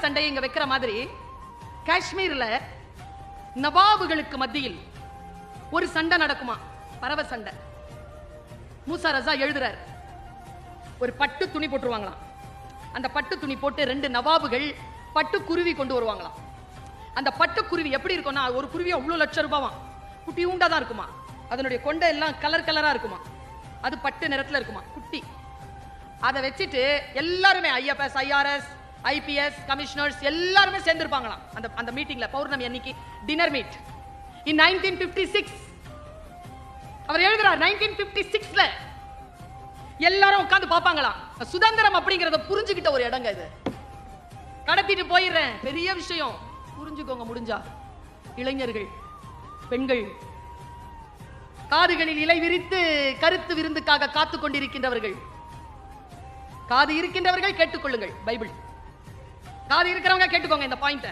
சண்டையை இங்க வைக்கிற மாதிரி காஷ்மீர்ல நவாபுகளுக்கு மத்தியில் ஒரு சண்டை நடக்குமா? பறவை சண்டை. மூசா ரசா எழுதுறார். ஒரு பட்டு துணி போட்டுருவாங்களாம். அந்த பட்டு துணி போட்டு ரெண்டு நவாபுகள் பட்டு குருவி கொண்டு வருவாங்களாம். அந்த பட்டு குருவி எப்படி இருக்கும்னா ஒரு குருவி அவ்வளோ லட்சம் ரூபாவாம். குட்டி உண்டா தான் இருக்குமா? அதனுடைய கொண்டை எல்லாம் கலர் கலரா இருக்குமா? அது பட்டு நிறத்துல இருக்குமா? குட்டி. அதை வச்சுட்டு எல்லாருமே ஐஎஃப்எஸ் ஐஆர்எஸ் ஐபிஎஸ் கமிஷனர்ஸ் எல்லாருமே சேர்ந்திருப்பாங்களாம். அந்த அந்த மீட்டிங்ல பௌர்ணமி அன்னைக்கு dinner meet in nineteen fifty six அவர் எழுதுறார் நைன்டீன் பிப்டி சிக்ஸ்ல எல்லாரும் உட்கார்ந்து பார்ப்பாங்களாம். சுதந்திரம் அப்படிங்கறத புரிஞ்சுக்கிட்ட ஒரு இடங்க இது. கடத்திட்டு போயிடுறேன். பெரிய விஷயம். புரிஞ்சுக்கோங்க முடிஞ்சா. இளைஞர்கள் பெண்கள் காதுகளில் இலை விரித்து கருத்து விருந்துக்காக காத்து கொண்டிருக்கின்றவர்கள் காது இருக்கின்றவர்கள் கேட்டுக்கொள்ளுங்கள் பைபிள். காது இருக்கிறவங்க கேட்டுக்கோங்க இந்த பாயிண்ட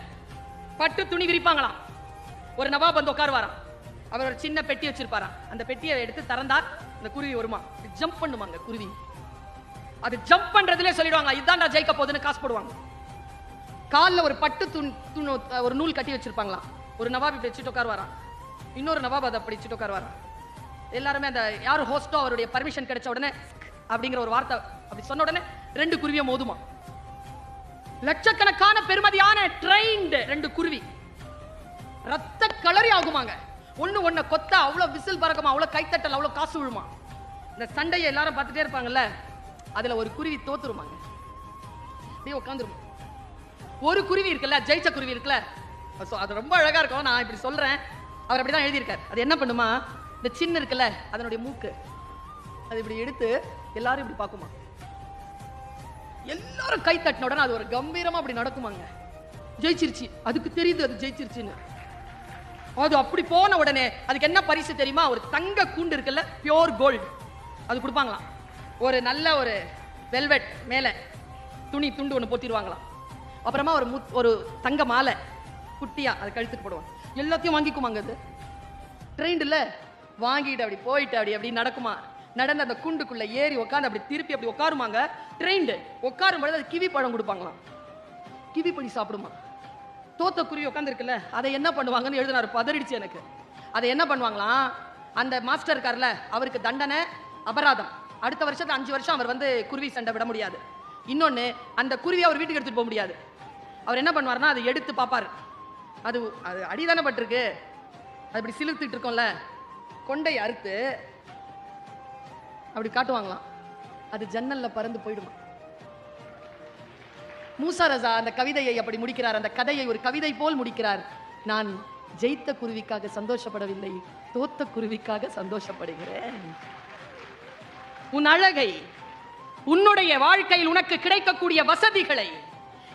பட்டு துணி விரிப்பாங்களாம். ஒரு நவாப் வந்து உட்காருவாராம். அவர் ஒரு சின்ன பெட்டி வச்சிருப்பாராம். அந்த பெட்டியை எடுத்து திறந்தார் அந்த குருவி வருமா? ஜம்ப் பண்ணுவாங்க குருவி. அது ஜம்ப் பண்றதுல சொல்லிடுவாங்க இதான் நான் ஜெயிக்க போகுதுன்னு காசு போடுவாங்க. கால்ல ஒரு பட்டு துண் துணு ஒரு நூல் கட்டி வச்சிருப்பாங்களாம். ஒரு நவாப் இப்படி வச்சுட்டு உட்காருவாராம். இன்னொரு நவாப் அதை அப்படி வச்சுட்டு உட்காருவாராம். எல்லாருமே அந்த யார் ஹோஸ்டோ அவருடைய பர்மிஷன் கிடைச்ச உடனே அப்படிங்கிற ஒரு வார்த்தை அப்படி சொன்ன உடனே ரெண்டு குருவியை மோதுமா லட்சக்கணக்கான பெருமதியான ட்ரெயின்டு ரெண்டு குருவி. ரத்த கலரி ஆகுமாங்க. ஒண்ணு ஒண்ண கொத்த அவ்வளவு விசில் பறக்குமா அவ்வளவு கைத்தட்டல் அவ்வளவு காசு விழுமா. இந்த சண்டையை எல்லாரும் பார்த்துட்டே இருப்பாங்கல்ல அதுல ஒரு குருவி தோத்துருமாங்க. அப்படியே உட்காந்துருமா ஒரு குருவி இருக்குல்ல ஜெயிச்ச குருவி இருக்குல்ல. ஸோ அது ரொம்ப அழகா இருக்கும். நான் இப்படி சொல்றேன். அவர் அப்படிதான் எழுதியிருக்கார். அது என்ன பண்ணுமா? இந்த சின்ன இருக்குல்ல அதனுடைய மூக்கு. அது இப்படி எடுத்து எல்லாரும் இப்படி பார்க்குமா? எல்லாரும் கை தட்டின உடனே அது ஒரு கம்பீரமா அப்படி நடக்குமாங்க. ஜெயிச்சிருச்சு. அதுக்கு தெரியுது அது ஜெயிச்சிருச்சுன்னு. அது அப்படி போன உடனே அதுக்கு என்ன பரிசு தெரியுமா? ஒரு தங்க கூண்டு இருக்குல்ல பியோர் கோல்டு அது கொடுப்பாங்களாம். ஒரு நல்ல ஒரு வெல்வெட் மேலே துணி துண்டு ஒன்று போத்திடுவாங்களாம். அப்புறமா ஒரு முத் ஒரு தங்க மாலை குட்டியா அதை கழுத்துக்கு போடுவாங்க. எல்லாத்தையும் வாங்கிக்குமாங்க அது. ட்ரெயின்ல வாங்கிட்டு அப்படி போயிட்டு அப்படி அப்படி நடக்குமா? நடந்து அந்த குண்டுக்குள்ள ஏறி உட்காந்து அப்படி திருப்பி அப்படி உட்காருமாங்க ட்ரெயின்டு உட்காரும் பொழுது அது கிவி பழம் கொடுப்பாங்களாம். கிவி பழி சாப்பிடுமா. தோத்த குருவி உட்காந்துருக்குல்ல அதை என்ன பண்ணுவாங்கன்னு எழுதினாரு பதறிடுச்சு எனக்கு. அதை என்ன பண்ணுவாங்களாம்? அந்த மாஸ்டர் இருக்கார்ல அவருக்கு தண்டனை அபராதம். அடுத்த வருஷத்து அஞ்சு வருஷம் அவர் வந்து குருவி சண்டை விட முடியாது. இன்னொன்று அந்த குருவி அவர் வீட்டுக்கு எடுத்துகிட்டு போக முடியாது. அவர் என்ன பண்ணுவாருன்னா அதை எடுத்து பார்ப்பார் அது அது அடிதானே பட்டிருக்கு. அது இப்படி சிலுத்துட்டு இருக்கோம்ல. கொண்டை அறுத்து அப்படி காட்டுவாங்களாம். அது ஜன்னல்ல பறந்து போயிடுமா. மூசா ரசா அந்த கவிதையை அப்படி முடிக்கிறார். அந்த கதையை ஒரு கவிதை போல் முடிக்கிறார். நான் ஜெயித்த குருவிக்காக சந்தோஷப்படவில்லை தோத்த குருவிக்காக சந்தோஷப்படுகிறேன். உன் அழகை உன்னுடைய வாழ்க்கையில் உனக்கு கிடைக்கக்கூடிய வசதிகளை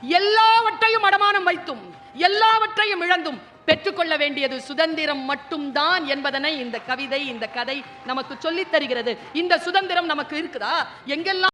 எல்லாவற்றையும் அடமானம் வைத்தும் எல்லாவற்றையும் இழந்தும் பெற்றுக்கொள்ள வேண்டியது சுதந்திரம் மட்டும்தான் என்பதனை இந்த கவிதை இந்த கதை நமக்கு சொல்லித் தருகிறது. இந்த சுதந்திரம் நமக்கு இருக்குதா? எங்கெல்லாம்